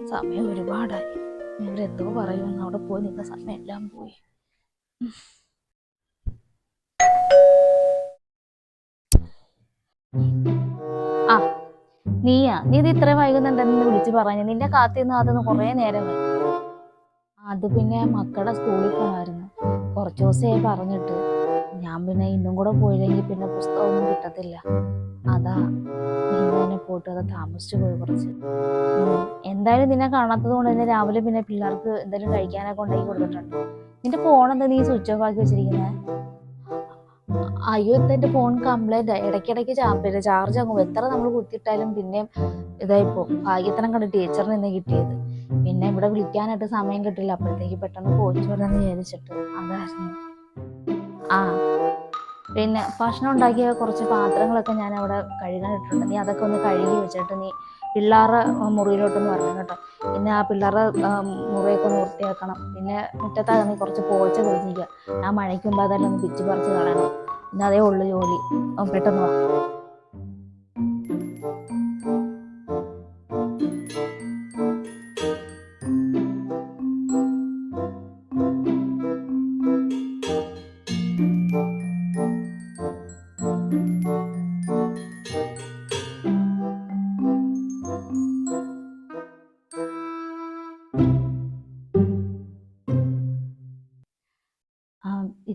സമയം ഒരുപാടായി. ഇവരെന്തോ പറയുമെന്ന് അവിടെ പോയി നിന്ന സമയം എല്ലാം പോയി. ആ നീയാ. നീ ഇത് ഇത്ര വൈകുന്നുണ്ടെന്ന് വിളിച്ചു പറഞ്ഞു നിന്റെ കാത്തിന്ന് അതൊന്ന് കുറേ നേരം. അത് പിന്നെ മക്കളുടെ സ്കൂളിൽ പോകാമായിരുന്നു കുറച്ചു ദിവസമായി പറഞ്ഞിട്ട്. ഞാൻ പിന്നെ ഇന്നും കൂടെ പോയില്ലെങ്കിൽ പിന്നെ പുസ്തകമൊന്നും കിട്ടത്തില്ല. അതാ ഇന്നെ പോയിട്ട് അത് താമസിച്ചു പോയി കുറച്ച്. എന്തായാലും നിന്നെ കാണാത്തത് കൊണ്ട് തന്നെ രാവിലെ പിന്നെ പിള്ളേർക്ക് എന്തെങ്കിലും കഴിക്കാനൊക്കെ ഉണ്ടാക്കി കൊടുത്തിട്ടുണ്ട്. നിന്റെ ഫോൺ എന്താ നീ സ്വിച്ച് ഓഫ് ആക്കി വെച്ചിരിക്കുന്നത് അയ്യോ എന്റെ ഫോൺ കംപ്ലൈന്റ് ഇടയ്ക്കിടയ്ക്ക് ചാർജ് ചാർജ് എത്ര നമ്മൾ കുത്തിയിട്ടാലും പിന്നെയും ഇതായിപ്പോ. ഭാഗ്യത്തിനം കണ്ട് ടീച്ചറിന് ഇന്ന് കിട്ടിയത്. പിന്നെ ഇവിടെ വിളിക്കാനായിട്ട് സമയം കിട്ടില്ല. അപ്പോഴത്തേക്ക് പെട്ടെന്ന് പോയിച്ചു വരാന്ന് വിചാരിച്ചിട്ട് അതായിരുന്നു. ആ. പിന്നെ ഭക്ഷണം ഉണ്ടാക്കിയ കുറച്ച് പാത്രങ്ങളൊക്കെ ഞാൻ അവിടെ കഴുകാൻ ഇട്ടിട്ടുണ്ട് നീ അതൊക്കെ ഒന്ന് കഴുകി വെച്ചിട്ട് നീ പിള്ളേരുടെ മുറിയിലോട്ടൊന്ന് വരണം കേട്ടോ. പിന്നെ ആ പിള്ളേരുടെ മുറിയൊക്കെ ഒന്ന് വൃത്തിയാക്കണം. പിന്നെ മുറ്റത്താകെ കുറച്ച് പോച്ച കുഴിഞ്ഞിരിക്കുക ആ മഴയ്ക്ക് മുമ്പ് അതെല്ലാം ഒന്ന് പിച്ചു പറിച്ച് കളയണം. പിന്നെ അതേ ഉള്ളു ജോലി. പെട്ടെന്ന് വാ.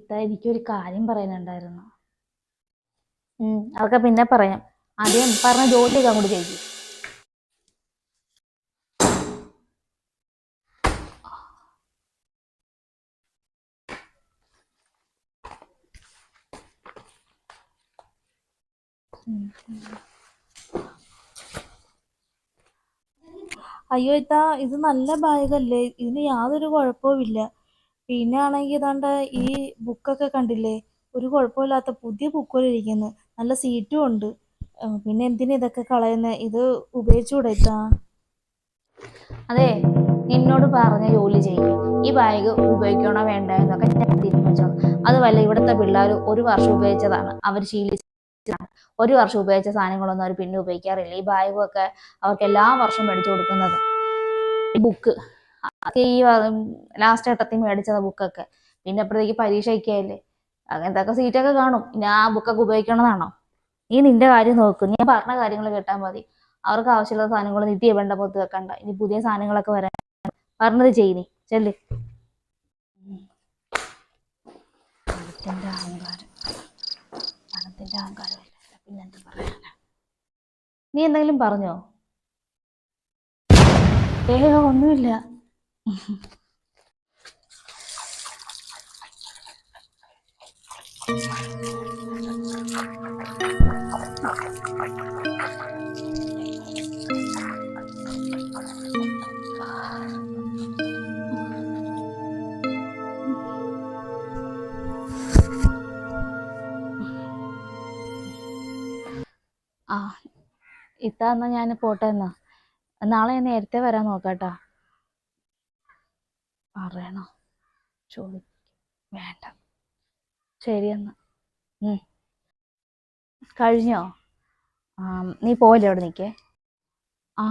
ഇത്ത എനിക്കൊരു കാര്യം പറയാനുണ്ടായിരുന്നു. ഉം, അതൊക്കെ പിന്നെ പറയാം. ആദ്യം പറഞ്ഞ ജോലിയൊക്കെ അങ്ങോട്ട് ചെയ്യും. അയ്യോ ഇത്താ ഇത് നല്ല ബാഗല്ലേ? ഇതിന് യാതൊരു കുഴപ്പവുമില്ല. പിന്നെ ആണെങ്കിൽ ഇതാണ്ട് ഈ ബുക്കൊക്കെ കണ്ടില്ലേ? ഒരു കുഴപ്പമില്ലാത്ത പുതിയ ബുക്കുകൾ ഇരിക്കുന്നു. നല്ല സീറ്റും ഉണ്ട്. പിന്നെ എന്തിനാ ഇതൊക്കെ കളയുന്നത് ഇത് ഉപയോഗിച്ചുകൂടെ ഇത്താ? അതെ നിന്നോട് പറഞ്ഞ ജോലി ചെയ്യും. ഈ ബാഗ് ഉപയോഗിക്കണോ വേണ്ട എന്നൊക്കെ ഞാൻ തീരുമാനിച്ചോളാം അതുമല്ല ഇവിടുത്തെ പിള്ളേർ ഒരു വർഷം ഉപയോഗിച്ചതാണ്. അവർ ശീലിച്ചതാണ്. ഒരു വർഷം ഉപയോഗിച്ച സാധനങ്ങളൊന്നും അവർ പിന്നെ ഉപയോഗിക്കാറില്ല. ഈ ബാഗും ഒക്കെ അവർക്ക് എല്ലാ വർഷവും മേടിച്ചു കൊടുക്കുന്നത്. ബുക്ക് ഈ ലാസ്റ്റ് ഘട്ടത്തിൽ മേടിച്ചത് ബുക്കൊക്കെ. പിന്നെ അപ്പോഴത്തേക്ക് പരീക്ഷ ഒക്കെയല്ലേ അങ്ങനത്തെ സീറ്റൊക്കെ കാണും. പിന്നെ ആ ബുക്കൊക്കെ ഉപയോഗിക്കണതാണോ? നീ നിന്റെ കാര്യം നോക്കും. നീ പറഞ്ഞ കാര്യങ്ങൾ കേട്ടാൽ മതി. അവർക്ക് ആവശ്യമുള്ള സാധനങ്ങൾ നിത്യ വേണ്ട പോത്ത് വെക്കണ്ട. ഇനി പുതിയ സാധനങ്ങളൊക്കെ വരാൻ പറഞ്ഞത് ചെയ്യ് നീ. ചെല്ല്. പിന്നെന്താ നീ എന്തെങ്കിലും പറഞ്ഞോ? ഏ ഒന്നുമില്ല. ആ ഇത്ത എന്നാ ഞാൻ പോട്ടെ എന്നാ. നാളെ ഞാൻ നേരത്തെ വരാൻ നോക്കാട്ടാ. പറയണോ? ചോദി വേണ്ട. ശരി എന്നാ. കഴിഞ്ഞോ? നീ പോയില്ലേ അവിടെ നിൽക്കേ? ആ.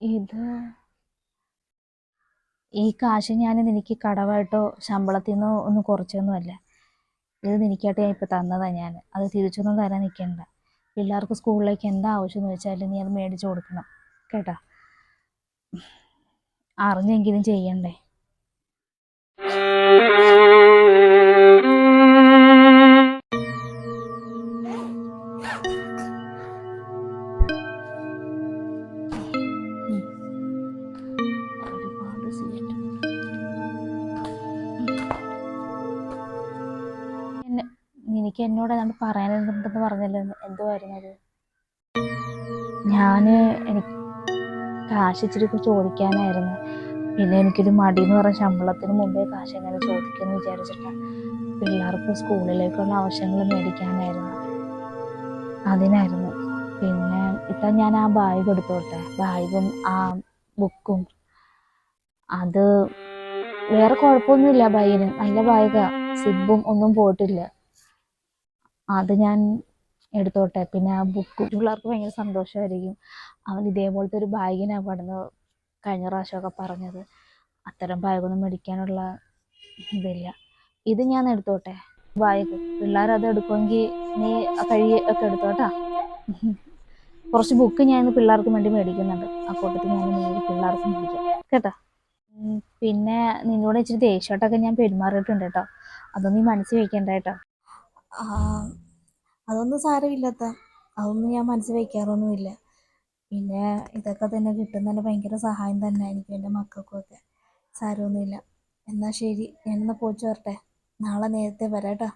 ഇത് ഈ കാശ് ഞാൻ നിനക്ക് കടവായിട്ടോ ശമ്പളത്തിൽ നിന്നോ ഒന്നും കുറച്ചൊന്നുമല്ല. ഇത് നിനക്കായിട്ട് ഞാൻ ഇപ്പം തന്നതാ ഞാൻ. അത് തിരിച്ചൊന്നും തരാൻ നിൽക്കണ്ട. പിള്ളേർക്ക് സ്കൂളിലേക്ക് എന്താ ആവശ്യം എന്ന് വെച്ചാൽ നീ അത് മേടിച്ചു കൊടുക്കണം. കേട്ടോ? അറിഞ്ഞെങ്കിലും ചെയ്യണ്ടേ? നിനക്ക് എന്നോട് ഏതാണ്ട് പറയാനുണ്ടെന്ന് പറഞ്ഞല്ലോ. എന്തുവായിരുന്നു അത് ഞാൻ എനിക്ക് കാശ് ഇച്ചിരി ചോദിക്കാനായിരുന്നു. പിന്നെ എനിക്കൊരു മടി എന്ന് പറഞ്ഞ ശമ്പളത്തിന് മുമ്പേ കാശ് എങ്ങനെ ചോദിക്കുമെന്ന് വിചാരിച്ചിട്ടാണ് പിള്ളേർക്ക് സ്കൂളിലേക്കുള്ള ആവശ്യങ്ങൾ മേടിക്കാനായിരുന്നു. അതിനായിരുന്നു. പിന്നെ ഇപ്പം ഞാൻ ആ ബാഗ് എടുത്തോട്ടെ? ബാഗും ആ ബുക്കും. അത് വേറെ കുഴപ്പമൊന്നുമില്ല ബാഗിന്. നല്ല ബാഗാ. സിബും ഒന്നും പോയിട്ടില്ല. അത് ഞാൻ എടുത്തോട്ടെ. പിന്നെ ആ ബുക്ക് പിള്ളേർക്ക് ഭയങ്കര സന്തോഷമായിരിക്കും അവൻ ഇതേപോലത്തെ ഒരു ബാഗിനാണ് പടന്ന് കഴിഞ്ഞ പ്രാവശ്യമൊക്കെ പറഞ്ഞത്. അത്തരം ബാഗൊന്നും മേടിക്കാനുള്ള ഇതില്ല. ഇത് ഞാൻ എടുത്തോട്ടെ? ബാഗ്. പിള്ളേരത് എടുക്കുമെങ്കിൽ നീ ആ കഴി ഒക്കെ എടുത്തോട്ടാ. കുറച്ച് ബുക്ക് ഞാൻ ഇന്ന് പിള്ളേർക്ക് വേണ്ടി മേടിക്കുന്നുണ്ട്. ആ കൂട്ടത്തിൽ ഞാൻ പിള്ളേർക്ക് മേടിക്കാം. കേട്ടോ? പിന്നെ നിന്നോട് ഇച്ചിരി ദേഷ്യമായിട്ടൊക്കെ ഞാൻ പെരുമാറിയിട്ടുണ്ട് കേട്ടോ. അതൊന്നും നീ മനസ്സിൽ വെക്കണ്ട കേട്ടോ. അതൊന്നും സാരമില്ലാത്ത അതൊന്നും ഞാൻ മനസ്സിൽ വയ്ക്കാറൊന്നുമില്ല പിന്നെ ഇതൊക്കെ തന്നെ കിട്ടുന്നതിന് ഭയങ്കര സഹായം തന്നെ എനിക്ക് എന്റെ മക്കൾക്കൊക്കെ. സാരമൊന്നുമില്ല. എന്നാൽ ശരി ഞാനൊന്ന് പോയിട്ട് വരട്ടെ. നാളെ നേരത്തെ വരാം കേട്ടോ.